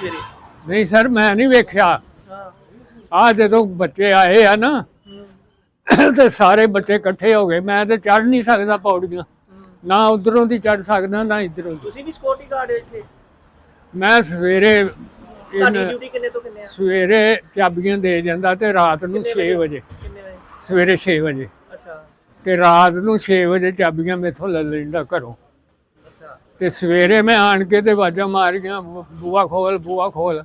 ਸਵੇਰੇ। ਨਹੀਂ ਸਰ ਮੈਂ ਨਹੀਂ ਵੇਖਿਆ। ਹਾਂ। ਆ ਜਦੋਂ ਬੱਚੇ ਆਏ ਆ ਨਾ ਤੇ ਸਾਰੇ ਬੱਚੇ ਇਕੱਠੇ ਹੋ ਗਏ। ਮੈਂ ਤੇ ਚੜ ਨਹੀਂ ਸਕਦਾ ਪੌੜੀਆਂ। ਨਾ ਉਧਰੋਂ ਦੀ ਚੜ ਸਕਦਾ ਨਾ ਇਧਰੋਂ ਦੀ। ਤੁਸੀਂ ਵੀ ਸਿਕਿਉਰਿਟੀ ਗਾਰਡ ਹੋ ਇੱਥੇ? ਮੈਂ ਸਵੇਰੇ ਤੁਹਾਡੀ ਇਨ- ਡਿਊਟੀ ਕਿੰਨੇ ਤੋਂ ਕਿੰਨੇ ਆ? ਸਵੇਰੇ ਚਾਬੀਆਂ ਦੇ ਜਾਂਦਾ ਤੇ ਰਾਤ ਨੂੰ ਕਿੰਨੇ 6 ਵਜੇ? ਕਿੰਨੇ ਵਜੇ? ਸਵੇਰੇ 6 ਵਜੇ। ਅੱਛਾ। ਤੇ ਰਾਤ ਨੂੰ 6 ਵਜੇ ਚਾਬੀਆਂ ਮੇਥੋਂ ਲੈ ਲੈਂਦਾ ਘਰੋਂ। ਤੇ ਸਵੇਰੇ ਮੈਂ ਆਣ ਕੇ ਤੇ ਆਵਾਜ਼ਾਂ ਮਾਰੀਆਂ ਬੂਆ ਖੋਲ ਬੂਆ ਖੋਲ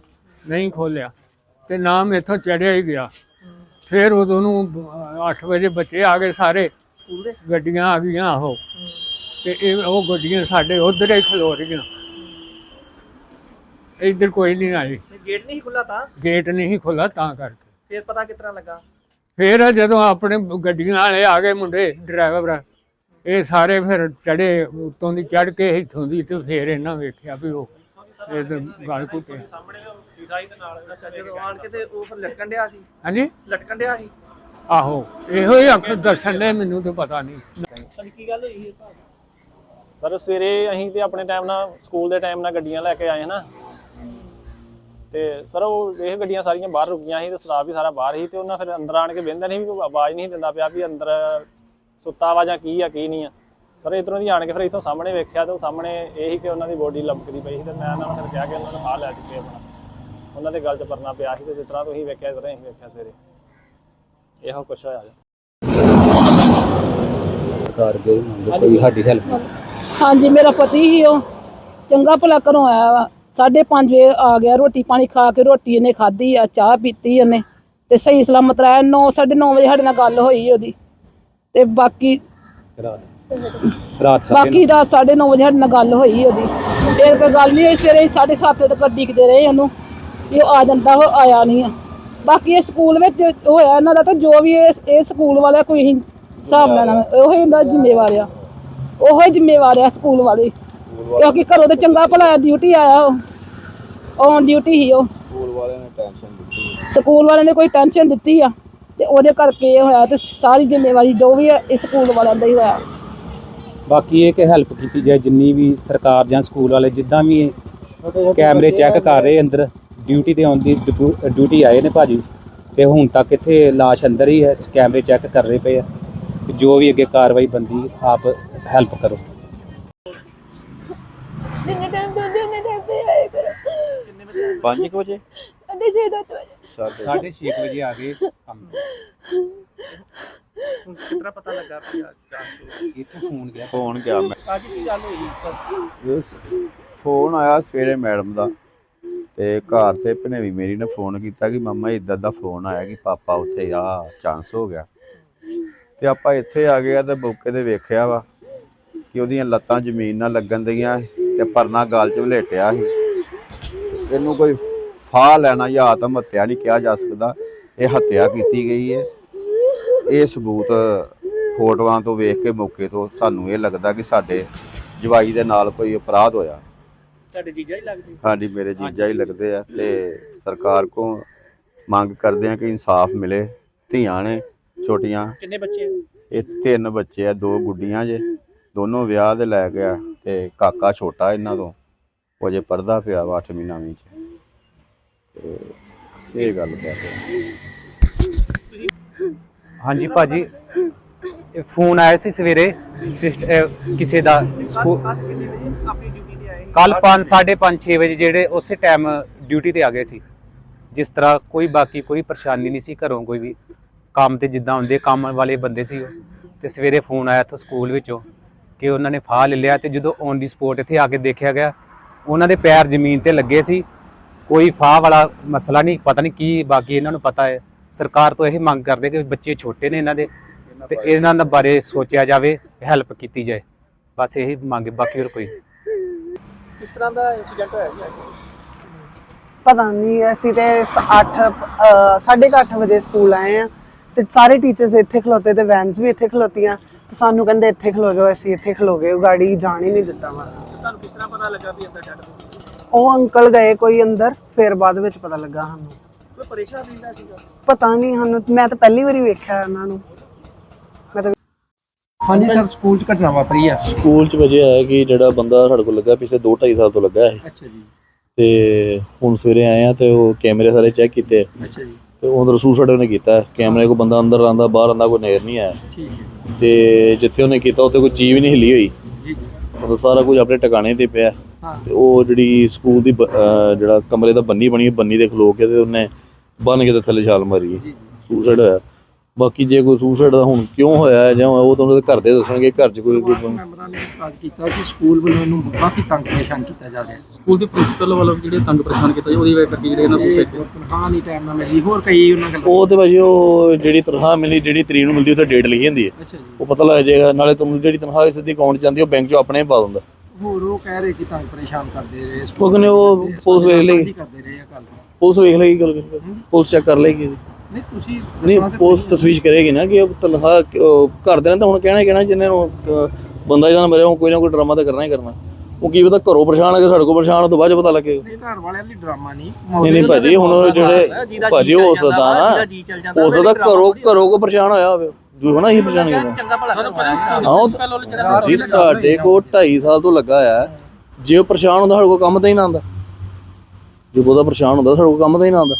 ਨਹੀਂ ਖੋਲਿਆ। ਤੇ ਨਾ ਮੇਥੋਂ ਚੜਿਆ ਹੀ ਗਿਆ। ਫਿਰ ਉਦੋਂ ਨੂੰ 8 ਵਜੇ ਬੱਚੇ ਆ ਗਏ ਸਾਰੇ। ਗੱਡੀਆਂ ਆ ਗਈਆਂ ਉਹ। ਤੇ ਇਹ ਉਹ ਗੱਡੀਆਂ ਸਾਡੇ ਉਧਰ ਹੀ ਖਲੋ ਰਹੀਆਂ। ਇੱਧਰ ਕੋਈ ਨਹੀਂ ਆਈ। ਗੇਟ ਨਹੀਂ ਖੁੱਲਾ ਤਾਂ? ਗੇਟ ਨਹੀਂ ਖੁੱਲਾ ਤਾਂ ਕਰਕੇ। ਫਿਰ ਪਤਾ ਤਰ੍ਹਾਂ ਲੱਗਾ? ਫਿਰ ਜਦੋਂ ਆਪਣੇ ਗੱਡੀਆਂ ਵਾਲੇ ਆ ਗਏ ਮੁੰਡੇ ਡਰਾਈਵਰ। ਇਹ ਸਾਰੇ ਫਿਰ ਚੜੇ ਉੱਤੋਂ ਦੀ ਚੜ ਕੇ ਇੱਥੋਂ ਦੀ ਤੇ ਫਿਰ ਇਹਨਾਂ ਵੇਖਿਆ ਵੀ ਉਹ ਇਹ ਤਾਂ ਗਲ ਕੁੱਟੇ ਸਾਹਮਣੇ ਸਿਧਾਈ ਦੇ ਨਾਲ ਅੱਛਾ ਜਦੋਂ ਆਣ ਕੇ ਤੇ ਉਹ ਫਿਰ ਲਟਕਣ ਡਿਆ ਸੀ? ਹਾਂਜੀ? ਲਟਕਣ ਡਿਆ ਸੀ? ਆਹੋ ਇਹੋ ਹੀ ਅੱਖ ਦੱਸਣ ਦੇ ਮੈਨੂੰ ਤੇ ਪਤਾ ਨਹੀਂ। ਸਰ ਕੀ ਗੱਲ ਹੋਈ ਹੈ ਸਰ ਸਵੇਰੇ ਅਸੀਂ ਤੇ ਆਪਣੇ ਟਾਈਮ ਨਾਲ ਸਕੂਲ ਦੇ ਟਾਈਮ ਨਾਲ ਗੱਡੀਆਂ ਲੈ ਕੇ ਆਏ ਨਾ ਤੇ ਸਰ ਉਹ ਇਹ ਗੱਡੀਆਂ ਸਾਰੀਆਂ ਬਾਹਰ ਰੁਕੀਆਂ ਸੀ ਤੇ ਸਟਾਫ ਵੀ ਸਾਰਾ ਬਾਹਰ ਸੀ ਤੇ ਉਹਨਾਂ ਫਿਰ ਅੰਦਰ ਆਣ ਕੇ ਬਹਿੰਦਾ ਨਹੀਂ ਵੀ ਕੋਈ ਆਵਾਜ਼ ਨਹੀਂ ਦਿੰਦਾ ਪਿਆ ਵੀ ਅੰਦਰ ਸੁੱਤਾ ਵਾ ਜਾਂ ਕੀ ਆ ਕੀ ਨਹੀਂ ਆ। ਸਰ ਇਧਰੋਂ ਦੀ ਆਣ ਕੇ ਫਿਰ ਇਥੋਂ ਸਾਹਮਣੇ ਵੇਖਿਆ ਤੇ ਉਹ ਸਾਹਮਣੇ ਇਹ ਕਿ ਉਹਨਾਂ ਦੀ ਬੋਡੀ ਲੰਮਕਦੀ ਪਈ ਸੀ ਤੇ ਮੈਂ ਉਹਨਾਂ ਨੂੰ ਫਿਰ ਕਿਹਾ ਕਿ ਉਹਨਾਂ ਨੂੰ ਫਾਹ ਲੈ ਚੁੱਕੇ ਆਪਣਾ। ਉਹਨਾਂ ਦੇ ਗੱਲ 'ਚ ਪਰਨਾ ਪਿਆ ਸੀ ਤੇ ਜਿਸ ਤਰ੍ਹਾਂ ਤੁਸੀਂ ਵੇਖਿਆ ਤਰ੍ਹਾਂ ਅਸੀਂ ਵੇਖਿਆ ਸਵੇਰੇ। ਇਹੋ ਕੁਛ ਹੋਇਆ ਜੀ। ਸਰਕਾਰ ਗਈ ਮੰਗ ਕੋਈ ਸਾਡੀ ਹੈਲਪ ਹਾਂਜੀ ਮੇਰਾ ਪਤੀ ਹੀ ਉਹ। ਚੰਗਾ ਭਲਾ ਘਰੋਂ ਆਇਆ ਵਾ। ਸਾਢੇ ਪੰਜ ਵਜੇ ਆ ਗਿਆ ਰੋਟੀ ਪਾਣੀ ਖਾ ਕੇ ਰੋਟੀ ਇਹਨੇ ਖਾਧੀ ਆ ਚਾਹ ਪੀਤੀ ਉਹਨੇ। ਤੇ ਸਹੀ ਸਲਾਮਤ ਰਹਿ 9 9:30 ਵਜੇ ਸਾਡੇ ਨਾਲ ਗੱਲ ਹੋਈ ਉਹਦੀ। ਤੇ ਬਾਕੀ ਰਾਤ ਬਾਕੀ ਰਾਤ 9:30 ਵਜੇ ਸਾਡੇ ਨਾਲ ਗੱਲ ਹੋਈ ਉਹਦੀ। ਫਿਰ ਕੋਈ ਗੱਲ ਨਹੀਂ ਹੋਈ ਸਵੇਰੇ 7:30 ਵਜੇ ਤੱਕ ਡਿੱਗਦੇ ਰਹੇ ਉਹਨੂੰ ਵੀ ਉਹ ਆ ਜਾਂਦਾ ਉਹ ਆਇਆ ਨਹੀਂ ਆ। ਬਾਕੀ ਇਹ ਸਕੂਲ ਵਿੱਚ ਹੋਇਆ ਇਹਨਾਂ ਦਾ ਤਾਂ ਜੋ ਵੀ ਇਹ ਇਹ ਸਕੂਲ ਵਾਲਾ ਕੋਈ ਹਿਸਾਬ ਲੈਣਾ ਉਹ ਇਹਦਾ ਜ਼ਿੰਮੇਵਾਰ ਆ। ਉਹ ਹੀ ਜ਼ਿੰਮੇਵਾਰ ਆ ਸਕੂਲ ਵਾਲੇ। ਕਿਉਂਕਿ ਘਰੋਂ ਤੇ ਚੰਗਾ ਭਲਾ ਡਿਊਟੀ ਆਇਆ ਉਹ। ਔਨ ਡਿਊਟੀ ਹੀ ਉਹ। ਸਕੂਲ ਵਾਲਿਆਂ ਨੇ ਟੈਨਸ਼ਨ ਦਿੱਤੀ। ਸਕੂਲ ਵਾਲਿਆਂ ਨੇ ਕੋਈ ਟੈਨਸ਼ਨ ਦਿੱਤੀ ਆ। ਤੇ ਉਹਦੇ ਕਰਕੇ ਇਹ ਹੋਇਆ ਤੇ ਸਾਰੀ ਜ਼ਿੰਮੇਵਾਰੀ ਜੋ ਵੀ ਹੈ ਇਹ ਸਕੂਲ ਵਾਲਿਆਂ ਦਾ ਹੀ ਹੋਇਆ। ਬਾਕੀ ਇਹ ਕਿ ਹੈਲਪ ਕੀਤੀ ਜਾਏ ਜਿੰਨੀ ਵੀ ਸਰਕਾਰ ਜਾਂ ਸਕੂਲ ਵਾਲੇ ਜਿੱਦਾਂ ਵੀ ਇਹ ਕੈਮਰੇ ਚੈੱਕ ਕਰ ਰਹੇ ਅੰਦਰ ਡਿਊਟੀ ਤੇ ਆਉਂਦੀ ਡਿਊਟੀ ਆਏ ਨੇ ਭਾਜੀ ਤੇ ਹੁਣ ਤੱਕ ਇੱਥੇ ਲਾਸ਼ ਅੰਦਰ ਹੀ ਹੈ ਕੈਮਰੇ ਚੈੱਕ ਕਰ ਰਹੇ ਪਏ ਆ ਤੇ ਜੋ ਵੀ ਅੱਗੇ ਕਾਰਵਾਈ ਬੰਦੀ ਆਪ ਹੈਲਪ ਕਰੋ। ਜਿੰਨੇ ਟਾਈਮ ਤੋਂ ਜਿੰਨੇ ਟਾਈਮ ਤੇ ਆਏ ਕਰੋ। 5 ਵਜੇ? ਅੱਡੇ ਛੇ ਦਾ ਵਜੇ 6:30 ਵਜੇ ਆ ਗਏ ਕੰਮ ਹੁਣ ਕਿਸ ਤਰ੍ਹਾਂ ਪਤਾ ਲੱਗਾ ਵੀ ਆ ਚਾਂਸ ਇੱਥੇ ਫੋਨ ਗਿਆ। ਫੋਨ ਗਿਆ ਮੈਂ। ਅੱਜ ਕੀ ਗੱਲ ਹੋਈ? ਸਰ ਇਸ ਫੋਨ ਆਇਆ ਸਵੇਰੇ ਮੈਡਮ ਦਾ ਤੇ ਘਰ ਤੇ ਭਨੇਵੀ ਮੇਰੀ ਨੇ ਫੋਨ ਕੀਤਾ ਕਿ ਮੰਮਾ ਇਦਾਂ ਦਾ ਫੋਨ ਆਇਆ ਕਿ ਪਾਪਾ ਉੱਥੇ ਆ ਚਾਂਸ ਹੋ ਗਿਆ। ਤੇ ਆਪਾਂ ਇੱਥੇ ਆ ਗਏ ਆ ਤੇ ਮੌਕੇ ਤੇ ਵੇਖਿਆ ਵਾ ਕਿ ਉਹਦੀਆਂ ਲੱਤਾਂ ਜ਼ਮੀਨ ਨਾਲ ਲੱਗਣ ਦੀਆਂ ਤੇ ਪਰਨਾ ਗਾਲ 'ਚ ਵਲੇਟਿਆ ਸੀ। ਇਹਨੂੰ ਕੋਈ ਫਾਹ ਲੈਣਾ ਜਾਂ ਆਤਮ ਹੱਤਿਆ ਨਹੀਂ ਕਿਹਾ ਜਾ ਸਕਦਾ ਇਹ ਹੱਤਿਆ ਕੀਤੀ ਗਈ ਹੈ। ਇਹ ਸਬੂਤ ਫੋਟੋਆਂ ਤੋਂ ਵੇਖ ਕੇ ਮੌਕੇ ਤੋਂ ਸਾਨੂੰ ਇਹ ਲੱਗਦਾ ਕਿ ਸਾਡੇ ਜਵਾਈ ਦੇ ਨਾਲ ਕੋਈ ਅਪਰਾਧ ਹੋਇਆ। ਤੁਹਾਡੇ ਜੀਜਾ ਹੀ ਲੱਗਦੇ? ਹਾਂਜੀ ਮੇਰੇ ਜੀਜਾ ਹੀ ਲੱਗਦੇ ਆ ਤੇ ਸਰਕਾਰ ਕੋ ਮੰਗ ਕਰਦੇ ਆ ਕਿ ਇਨਸਾਫ ਮਿਲੇ। ਧੀਆਂ ਨੇ ਛੋਟੀਆਂ। ਕਿੰਨੇ ਬੱਚੇ ਆ? ਇਹ ਤਿੰਨ ਬੱਚੇ ਆ ਦੋ ਗੁੱਡੀਆਂ ਜੇ। ਦੋਨੋਂ ਵਿਆਹ ਦੇ ਲੈ ਗਿਆ ਤੇ ਕਾਕਾ ਛੋਟਾ ਇਹਨਾਂ ਤੋਂ। ਉਹ ਜੇ ਪਰਦਾ ਪਿਆ ਵਾ 8ਵੀਂ ਨਵੀਂ ਚ। ਤੇ ਇਹ ਗੱਲ ਕਰਦੇ ਹਾਂਜੀ ਭਾਜੀ ਇਹ ਫੋਨ ਆਇਆ ਸੀ ਸਵੇਰੇ ਸਿਸਟ- ਅਹ ਕਿਸੇ ਦਾ ਸਕੂ- ਕੱਲ ਕਿੰਨੇ ਵਜੇ ਆਪਣੀ ਡਿਊਟੀ ਤੇ ਆਏ? ਕੱਲ 5 5:30 6 ਵਜੇ ਜਿਹੜੇ ਉਸੇ ਟਾਈਮ ਡਿਊਟੀ ਤੇ ਆ ਗਏ ਸੀ। ਜਿਸ ਤਰ੍ਹਾਂ ਕੋਈ ਬਾਕੀ ਕੋਈ ਪਰੇਸ਼ਾਨੀ ਨਹੀਂ ਸੀ ਘਰੋਂ ਕੋਈ ਵੀ। ਕੰਮ ਤੇ ਜਿੱਦਾਂ ਹੁੰਦੇ ਕੰਮ ਵਾਲੇ ਬੰਦੇ ਸੀ ਉਹ। ਤੇ ਸਵੇਰੇ ਫੋਨ ਆਇਆ ਤੋਂ ਸਕੂਲ ਵਿੱਚੋਂ ਕਿ ਉਹਨਾਂ ਨੇ ਫਾਹ ਲੈ ਲਿਆ ਤੇ ਜਦੋਂ ਔਨ ਦੀ ਸਪੋਰਟ ਇੱਥੇ ਆ ਕੇ ਦੇਖਿਆ ਗਿਆ ਉਹਨਾਂ ਦੇ ਪੈਰ ਜ਼ਮੀਨ ਤੇ ਲੱਗੇ ਸੀ। ਕੋਈ ਫਾਹ ਵਾਲਾ ਮਸਲਾ ਨਹੀਂ ਪਤਾ ਨਹੀਂ ਕੀ ਬਾਕੀ ਇਹਨਾਂ ਨੂੰ ਪਤਾ ਹੈ ਸਰਕਾਰ ਤੋਂ ਇਹ ਮੰਗ ਕਰਦੇ ਕਿ ਬੱਚੇ ਛੋਟੇ ਨੇ ਇਹਨਾਂ ਦੇ ਤੇ ਇਹਨਾਂ ਦੇ ਬਾਰੇ ਸੋਚਿਆ ਜਾਵੇ ਹੈਲਪ ਕੀਤੀ ਜਾਏ ਬਸ ਇਹੀ ਮੰਗ ਬਾਕੀ ਹੋਰ ਕੋਈ। ਕਿਸ ਤਰ੍ਹਾਂ ਦਾ ਇਨਸੀਡੈਂਟ ਹੋਇਆ ਜੀ? ਪਤਾ ਨਹੀਂ ਅਸੀਂ ਤੇ 8 8:30 ਵਜੇ ਸਕੂਲ ਆਏ ਆ ਤੇ ਸਾਰੇ ਟੀਚਰਸ ਇੱਥੇ ਖਲੋਤੇ ਤੇ ਵੈਨਸ ਵੀ ਇੱਥੇ ਖਲੋਤੀਆਂ ਤੇ ਸਾਨੂੰ ਕਹਿੰਦੇ ਇੱਥੇ ਖਲੋ ਜਾਓ ਅਸੀਂ ਇੱਥੇ ਖਲੋ ਗਏ ਉਹ ਗਾੜੀ ਜਾਣ ਹੀ ਨਹੀਂ ਦਿੱਤਾ ਵਾ ਤੁਹਾਨੂੰ ਕਿਸ ਤਰ੍ਹਾਂ ਪਤਾ ਲੱਗਾ ਵੀ ਅੰਦਰ ਡੈਡ ਬੋਡੀ ਉਹ ਅੰਕਲ ਗਏ ਕੋਈ ਅੰਦਰ ਫਿਰ ਬਾਅਦ ਵਿੱਚ ਪਤਾ ਲੱਗਾ ਸਾਨੂੰ। ਕੋਈ ਪਰੇਸ਼ਾਨ ਰਹਿੰਦਾ ਸੀਗਾ? ਪਤਾ ਨਹੀਂ ਸਾਨੂੰ ਮੈਂ ਤਾਂ ਪਹਿਲੀ ਵਾਰੀ ਵੇਖਿਆ ਇਹਨਾਂ ਨੂੰ। ਮੈਂ ਤਾਂ ਹਾਂਜੀ ਸਰ ਸਕੂਲ 'ਚ ਘਟਨਾ ਵਾਪਰੀ ਆ। ਸਕੂਲ ਚ ਵਜੇ ਆਇਆ ਕਿ ਜਿਹੜਾ ਬੰਦਾ ਸਾਡੇ ਕੋਲ ਲੱਗਾ ਪਿਛਲੇ 2 2.5 ਸਾਲ ਤੋਂ ਲੱਗਾ ਹੈ ਅੱਛਾ ਜੀ। ਤੇ ਹੁਣ ਸਵੇਰੇ ਆਏ ਆ ਤੇ ਉਹ ਕੈਮਰੇ ਸਾਰੇ ਚੈੱਕ ਕੀਤੇ। ਅੱਛਾ ਜੀ। ਤੇ ਉਧਰ ਸੁਸਾਈਡ ਉਹਨੇ ਕੀਤਾ। ਕੈਮਰੇ ਕੋ ਬੰਦਾ ਅੰਦਰ ਆਂਦਾ ਬਾਹਰ ਆਂਦਾ ਕੋਈ ਨਜ਼ਰ ਨਹੀਂ ਆਇਆ। ਠੀਕ ਹੈ। ਤੇ ਜਿੱਥੇ ਉਹਨੇ ਕੀਤਾ ਉੱਥੇ ਕੋਈ ਚੀਜ਼ ਵੀ ਨਹੀਂ ਹਿੱਲੀ ਹੋਈ। ਜੀ ਜੀ। ਮਤਲਬ ਸਾਰਾ ਕੁਝ ਆਪਣੇ ਟਿਕਾਣੇ ਤੇ ਪਿਆ। ਤੇ ਉਹ ਜਿਹੜੀ ਸਕੂਲ ਦੀ ਬ- ਅਹ ਜਿਹੜਾ ਕਮਰੇ ਦਾ ਬੰਨੀ ਬਣੀ ਬੰਨੀ ਦੇ ਖਲੋ ਕੇ ਤੇ ਉਹਨੇ ਬੰਨ ਕੇ ਤੇ ਥੱਲੇ ਛਾਲ ਮਾਰੀ। ਸੁਸਾਈਡ ਹੋਇਆ। ਬਾਕੀ ਜੇ ਕੋਈ ਸੁਸਾਈਡ ਦਾ ਹੁਣ ਕਿਉਂ ਹੋਇਆ ਹੈ ਜਾਂ ਉਹ ਤਾਂ ਉਹਦੇ ਘਰ ਦੇ ਦੱਸਣਗੇ ਘਰ 'ਚ ਕੋਈ ਕੋਈ ਮੈਂਬਰਾਂ ਨੇ ਇਤਰਾਜ਼ ਕੀਤਾ ਕਿ ਸਕੂਲ ਵੱਲੋਂ ਇਹਨੂੰ ਕਾਫੀ ਤੰਗ ਪਰੇਸ਼ਾਨ ਕੀਤਾ ਜਾ ਰਿਹਾ। ਹੈ ਸਕੂਲ ਦੇ ਪ੍ਰਿੰਸੀਪਲ ਵੱਲੋਂ ਜਿਹੜੇ ਤੰਗ ਪਰੇਸ਼ਾਨ ਕੀਤਾ ਜੀ ਉਹਦੀ ਵਜ੍ਹਾ ਕਰਕੇ ਜਿਹੜੇ ਇਹਨਾਂ ਇਹ ਸੁਸਾਇਟੀ ਤਨਖਾਹ ਨਹੀਂ ਟਾਈਮ ਨਾਲ ਮਿਲੀ ਹੋਰ ਕਈ ਉਹਨਾਂ ਗੱਲਾਂ ਉਹ ਤੇ ਭਾਜੀ ਉਹ ਜਿਹੜੀ ਤਨਖਾਹ ਮਿਲੀ ਜਿਹੜੀ ਤਰੀਕ ਨੂੰ ਮਿਲਦੀ ਉੱਥੇ ਡੇਟ ਲਿਖੀ ਹੁੰਦੀ ਹੈ। ਅੱਛਾ ਜੀ। ਉਹ ਪਤਾ ਲੱਗ ਜਾਏਗਾ ਨਾਲੇ ਤੁਹਾਨੂੰ ਜਿਹੜੀ ਤਨਖਾਹ ਸਿੱਧੀ ਅਕਾਊਂਟ 'ਚ ਜਾਂਦੀ ਉਹ ਬੈਂਕ 'ਚੋਂ ਆਪਣੇ ਹੀ ਪਾ ਦਿੰਦਾ। ਹੋਰ ਉਹ ਕਹਿ ਰਹੇ ਕਿ ਤੰਗ ਪਰੇਸ਼ਾਨ ਕਰਦੇ ਰਹੇ ਉਹ ਕਹਿੰਦੇ ਉਹ ਪੁਲਿਸ ਵੇਖ ਲਈ। ਸਾਂਝੀ ਕਰਦੇ ਰਹੇ ਆ ਗੱਲ। ਪੁਲਿਸ ਵੇਖ ਲੇਗੀ ਗੱਲ। ਕਰ ਪੁਲਿਸ ਚੈੱਕ ਕਰ ਲੇਗੀ ਨਹੀਂ ਤੁਸੀਂ ਨਹੀਂ ਪੁਲਿਸ ਤਸਵੀਸ਼ ਕਰੇਗੀ ਨਾ ਕਿ ਉਹ ਤਨਖਾਹ ਕਿ- ਉਹ ਘਰ ਦੇ ਨੇ ਤਾਂ ਹੁਣ ਕਹਿਣਾ ਹੀ ਕਹਿਣਾ ਜਿੰਨੇ ਨੂੰ ਅਹ, ਬੰਦਾ ਜਿਹਨਾਂ ਮਰਿਆ ਉਹ ਕੋਈ ਨਾ ਕੋਈ ਡਰਾਮਾ ਤਾਂ ਕਰਨਾ ਹੀ ਕਰਨਾ। ਉਹ ਕੀ ਪਤਾ ਘਰੋਂ ਪਰੇਸ਼ਾਨ ਆ ਕੇ ਸਾਡੇ ਕੋਲ ਪਰੇਸ਼ਾਨ ਹੋ ਤੋਂ ਬਾਅਦ 'ਚ ਪਤਾ ਨਹੀਂ ਘਰ ਵਾਲਿਆਂ ਲਈ ਡਰਾਮਾ ਨਹੀਂ। ਨਹੀਂ ਨਹੀਂ ਭਾਜੀ ਹੁਣ ਉਹ ਜਿਹੜੇ ਭਾਜੀ ਹੋ ਸਕਦਾ ਨਾ ਜੀ ਚੱਲ ਜਾਂਦਾ ਹੋ ਸਕਦਾ ਘਰੋਂ ਘਰੋਂ ਕੋ ਪਰੇਸ਼ਾਨ ਹੋਇਆ ਹੋਵੇ। ਜੋ ਹੋਣਾ ਹੀ ਚੰਗਾ ਭਲਾ ਪ੍ਰਿੰਸੀਪਲ ਵੱਲੋਂ ਜਿਹੜਾ ਜੀ ਸਾਡੇ ਕੋਲ 2.5 ਸਾਲ ਤੋਂ ਲੱਗਾ ਆ। ਜੇ ਉਹ ਪਰੇਸ਼ਾਨ ਹੁੰਦਾ ਸਾਡੇ ਕੋਲ ਕੰਮ ਤਾਂ ਹੀ ਨਾ ਆਉਂਦਾ। ਜੇ ਬਹੁਤਾ ਪਰੇਸ਼ਾਨ ਹੁੰਦਾ ਸਾਡੇ ਕੋਲ ਕੰਮ ਤਾਂ ਹੀ ਨਾ ਆਉਂਦਾ।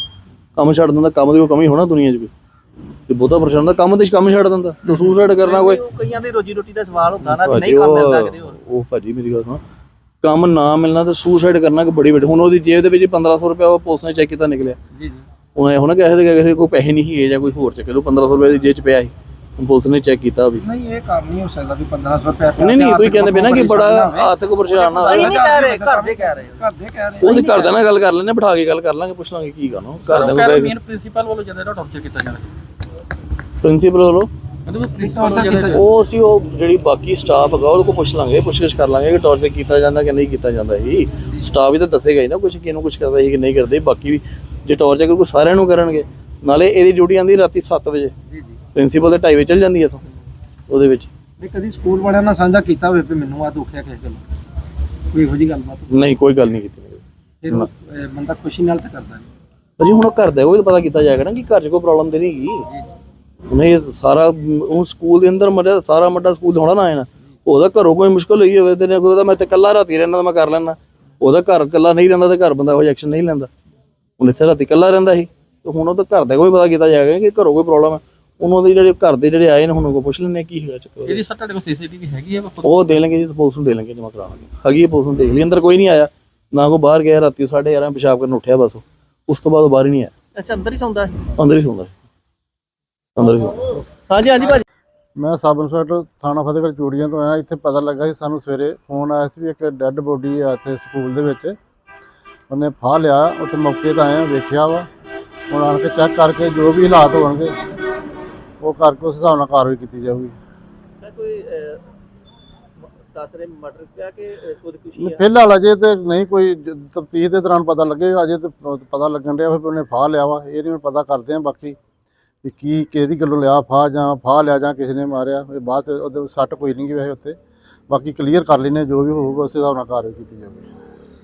ਕੰਮ ਛੱਡ ਦਿੰਦਾ ਕੰਮ ਦੀ ਕੋਈ ਕਮੀ ਹੋਣਾ ਦੁਨੀਆ 'ਚ ਵੀ। ਜੇ ਬਹੁਤਾ ਪਰੇਸ਼ਾਨ ਹੁੰਦਾ ਕੰਮ ਤੇ ਕੰਮ ਛੱਡ ਦਿੰਦਾ। ਤੇ ਸੁਸਾਈਡ ਕਰਨਾ ਕੋਈ। ਕਈਆਂ ਦੇ ਰੋਜੀ ਰੋਟੀ ਦਾ ਸਵਾਲ ਹੁੰਦਾ ਨਾ ਨਹੀਂ ਕੰਮ ਮਿਲਦਾ ਕਿਤੇ ਹੋਰ। ਉਹ ਭਾਜੀ ਮੇਰੀ ਗੱਲ ਸੁਣ। ਕੰਮ ਨਾ ਮਿਲਣਾ ਤੇ ਸੁਸਾਈਡ ਕਰਨਾ ਕਿ ਬੜੀ ਵੱਡੀ ਹੁਣ ਉਹਦੀ ਜੇਬ ਦੇ ਵਿੱਚ 1500 ਰੁਪਏ ਉਹ ਪੁਲਿਸ ਨੇ ਚੈੱਕ ਕੀਤਾ ਨਿਕਲਿਆ। ਜੀ ਜੀ। ਉਹਨੇ ਹੁਣ ਕਿਸੇ ਦੇ ਕਿਸੇ ਕੋਈ ਪੈਸੇ ਨਹੀਂ ਸੀਗੇ ਜਾਂ ਕੋਈ ਹੋਰ ਚੱਕੇ ਲੋ 1500 ਰੁਪਏ ਦੀ ਜੇਬ 'ਚ ਪਿਆ ਸੀ। ਹੁਣ ਪੁਲਿਸ ਨੇ ਚੈੱਕ ਕੀਤਾ ਵੀ। ਨਹੀਂ ਇਹ ਕੰਮ ਨਹੀਂ ਹੋ ਸਕਦਾ ਵੀ 1500 ਰੁਪਏ ਨਹੀਂ ਨਹੀਂ ਤੁਸੀਂ ਕਹਿੰਦੇ ਪਏ ਨਾ ਕਿ ਬੜਾ ਆਰਥਿਕ ਪਰੇਸ਼ਾਨ ਨਾ ਅਸੀਂ ਨਹੀਂ ਕਹਿ ਰਹੇ ਘਰ ਦੇ ਕਹਿ ਰਹੇ ਘਰ ਦੇ ਕਹਿ ਰਹੇ ਉਹਦੇ ਘਰ ਦੇ ਨਾਲ ਗੱਲ ਕਰ ਲੈਣੇ ਬਿਠਾ ਕੇ ਗੱਲ ਕਰ ਲਾਂਗੇ ਪੁੱਛ ਲਾਂਗੇ ਕੀ ਕਰਨਾ। ਘਰ ਦੇ ਕੋਲ ਮੇਨ ਪ੍ਰਿੰਸੀਪਲ ਵੱਲੋਂ ਜਿਹੜਾ ਇਹਦਾ ਟੌਰਚਰ ਕੀਤਾ ਜਾਣਾ ਪ੍ਰਿੰਸੀਪਲ ਵੱਲੋਂ? ਉਹ ਅਸੀਂ ਉਹ ਜਿਹੜੀ ਬਾਕੀ ਸਟਾਫ ਹੈਗਾ ਉਹਦੇ ਕੋਲ ਪੁੱਛ ਲਾਂਗੇ ਪੁੱਛਗਿੱਛ ਕਰ ਲਾਂਗੇ ਕਿ ਟੌਰਚਰ ਕੀਤਾ ਜਾਂਦਾ ਕਿ ਨਹੀਂ ਕੀਤਾ ਜਾਂਦਾ ਸੀ ਸਟਾਫ ਵੀ ਤਾਂ ਦੱਸੇਗਾ ਹੀ ਨਾ ਕੁਝ ਕਿਹਨੂੰ ਕੁਝ ਕਰਦਾ ਸੀ ਕਿ ਨਹੀਂ ਕਰਦੇ ਬਾਕੀ ਵੀ ਜੇ ਟੌਰਚਰ ਕੋਈ ਸਾਰਿਆਂ ਨੂੰ ਕਰਨਗੇ। ਨਾਲੇ ਇਹਦੀ ਡਿਊਟੀ ਆਂਦੀ ਰਾਤੀ 7 ਵਜੇ। ਜੀ ਜੀ। ਪ੍ਰਿੰਸੀਪਲ ਦੇ 2:30 ਵਜੇ ਚੱਲ ਜਾਂਦੀ ਹੈ ਇੱਥੋਂ ਉਹਦੇ ਵਿੱਚ। ਨਹੀਂ ਕਦੀ ਸਕੂਲ ਵਾਲਿਆਂ ਨਾਲ ਸਾਂਝਾ ਕੀਤਾ ਹੋਵੇ ਵੀ ਮੈਨੂੰ ਆ ਦੁੱਖਿਆ ਕਿਸੇ ਗੱਲ ਕੋਈ ਇਹੋ ਜੀ ਗੱਲਬਾਤ? ਨਹੀਂ ਕੋਈ ਗੱਲ ਨਹੀਂ ਕੀਤੀ। ਫਿਰ ਉਹ, ਅਹ, ਬੰਦਾ ਖੁਸ਼ੀ ਨਾਲ ਤਾਂ ਕਰਦਾ ਨਹੀਂ। ਅਜੀ ਹੁਣ ਘਰ ਦਾ ਉਹ ਵੀ ਤਾਂ ਪਤਾ ਕੀਤਾ ਜਾਏਗਾ ਨਾ ਕਿ ਘਰ 'ਚ ਕੋਈ ਪ੍ਰੋਬਲਮ ਤੇ ਨਹੀਂ ਹੈਗੀ ਹੁਣ ਇਹ ਸਾਰਾ ਉਹ ਸਕੂਲ ਦੇ ਅੰਦਰ ਮਰਿਆ ਸਾਰਾ ਮੱਡਾ ਸਕੂਲ ਹੋਣਾ ਨਾ ਆਇਆ ਉਹਦਾ ਘਰੋਂ ਕੋਈ ਮੁਸ਼ਕਲ ਹੋਈ ਹੋਵੇ ਤੇ ਨੇ ਕੋਈ ਉਹਦਾ ਮੈਂ ਤੇ ਇਕੱਲਾ ਰਾਤੀ ਰਹਿਣਾ ਤਾਂ ਮੈਂ ਕਰ ਲੈਣਾ ਉਹਦਾ ਘਰ ਇਕੱਲਾ ਨਹੀਂ ਰਹਿੰਦਾ ਤੇ ਘਰ ਬੰਦਾ ਉਹ ਐਕਸ਼ਨ ਨਹੀਂ ਲੈਂਦਾ। ਹੁਣ ਇੱਥੇ ਰਾਤੀ ਇਕੱਲਾ ਰਹਿੰਦਾ ਸੀ। ਤੇ ਹੁਣ ਉਹ ਤਾਂ ਘਰ ਦਾ ਕੋਈ ਪਤਾ ਕੀਤਾ ਜਾਏਗਾ ਕਿ ਘਰੋਂ ਕੋਈ ਪ੍ਰੋਬਲਮ ਹੈ ਉਹਨਾਂ ਦੇ ਜਿਹੜੇ ਘਰ ਦੇ ਜਿਹੜੇ ਆਏ ਨੇ ਹੁਣ ਉਹ ਪੁੱਛ ਲੈਣੇ ਕੀ ਹੈਗਾ ਚੱਕਰ ਇਹਦੀ ਸਰ ਤੁਹਾਡੇ ਕੋਲ ਸੀਸੀਟੀਵੀ ਹੈਗੀ ਆ ਉਹ ਦੇ ਲੈਣਗੇ ਜੀ ਪੁਲਿਸ ਨੂੰ ਦੇ ਲੈਣਗੇ ਜਮਾ ਕਰਾਵਾਂਗੇ ਹੈਗੀ ਹੈ ਪੁਲਿਸ ਨੂੰ ਦੇਖ ਲਈ ਅੰਦਰ ਕੋਈ ਨਹੀਂ ਆਇਆ। ਨਾ ਕੋਈ ਬਾਹਰ ਗਿਆ ਰਾਤੀ 11:30 ਪਿਸ਼ਾਬ ਕਰਨ ਉੱਠਿਆ ਬਸ। ਉਹ। ਉਸ ਤੋਂ ਬਾਅਦ ਉਹ ਬਾਹਰ ਹੀ ਨਹੀਂ ਆਇਆ। ਅੱਛਾ ਅੰਦਰ ਹੀ ਸੌਂਦਾ ਹੈ ਅੰਦਰ ਹੀ ਸੌਂਦਾ ਸੀ। ਅੰਦਰ ਹੀ ਸੌਂਦਾ ਹਾਂਜੀ ਹਾਂਜੀ ਭਾਜੀ। ਮੈਂ ਸਬ ਇੰਸਪੈਕਟਰ ਥਾਣਾ ਫਤਿਹਗੜ੍ਹ ਚੂੜੀਆਂ ਤੋਂ ਆਇਆ। ਇੱਥੇ ਪਤਾ ਲੱਗਾ ਸੀ ਸਾਨੂੰ ਸਵੇਰੇ ਫੋਨ ਆਇਆ ਸੀ ਵੀ ਇੱਕ ਡੈੱਡ ਬੋਡੀ ਆ ਇੱਥੇ ਸਕੂਲ ਦੇ ਵਿੱਚ। ਉਹਨੇ ਫਾਹ ਲਿਆ ਉੱਥੇ ਮੌਕੇ ਤੇ ਆਏ ਆ ਵੇਖਿਆ ਵਾ। ਹੁਣ ਆਣ ਕੇ ਚੈੱਕ ਕਰਕੇ ਜੋ ਵੀ ਹਾਲਾਤ ਹੋਣਗੇ ਉਹ ਕਰਕੇ ਉਸ ਹਿਸਾਬ ਨਾਲ ਕਾਰਵਾਈ ਕੀਤੀ ਜਾਊਗੀ। ਸਰ ਕੋਈ ਦੱਸ ਰਹੇ ਮਰਡਰ ਕਿਹਾ ਕਿ ਖੁਦਕੁਸ਼ੀ ਨਹੀਂ, ਫਿਲਹਾਲ ਅਜੇ ਤੇ ਨਹੀਂ ਕੋਈ ਤਫਤੀਸ਼ ਦੇ ਦੌਰਾਨ ਪਤਾ ਲੱਗੇਗਾ ਅਜੇ ਤੇ ਪ- ਪਤਾ ਲੱਗਣ ਡਿਆ ਵੀ ਉਹਨੇ ਫਾਹ ਲਿਆ ਵਾ। ਇਹ ਨਹੀਂ ਪਤਾ ਕਰਦੇ ਆ ਬਾਕੀ ਵੀ ਕੀ ਕਿਹੜੀ ਗੱਲੋਂ ਲਿਆ ਫਾਹ ਜਾਂ ਫਾਹ ਲਿਆ ਜਾਂ ਕਿਸੇ ਨੇ ਮਾਰਿਆ। ਇਹ ਬਾਅਦ 'ਚ ਉਹਦੇ ਸੱਟ ਕੋਈ ਨਹੀਂ ਗਈ ਵੈਸੇ ਉੱਤੇ ਬਾਕੀ ਕਲੀਅਰ ਕਰ ਲੈਨੇ ਜੋ ਵੀ ਹੋਊਗਾ ਉਸ ਹਿਸਾਬ ਨਾਲ ਕਾਰਵਾਈ ਕੀਤੀ ਜਾਊਗੀ।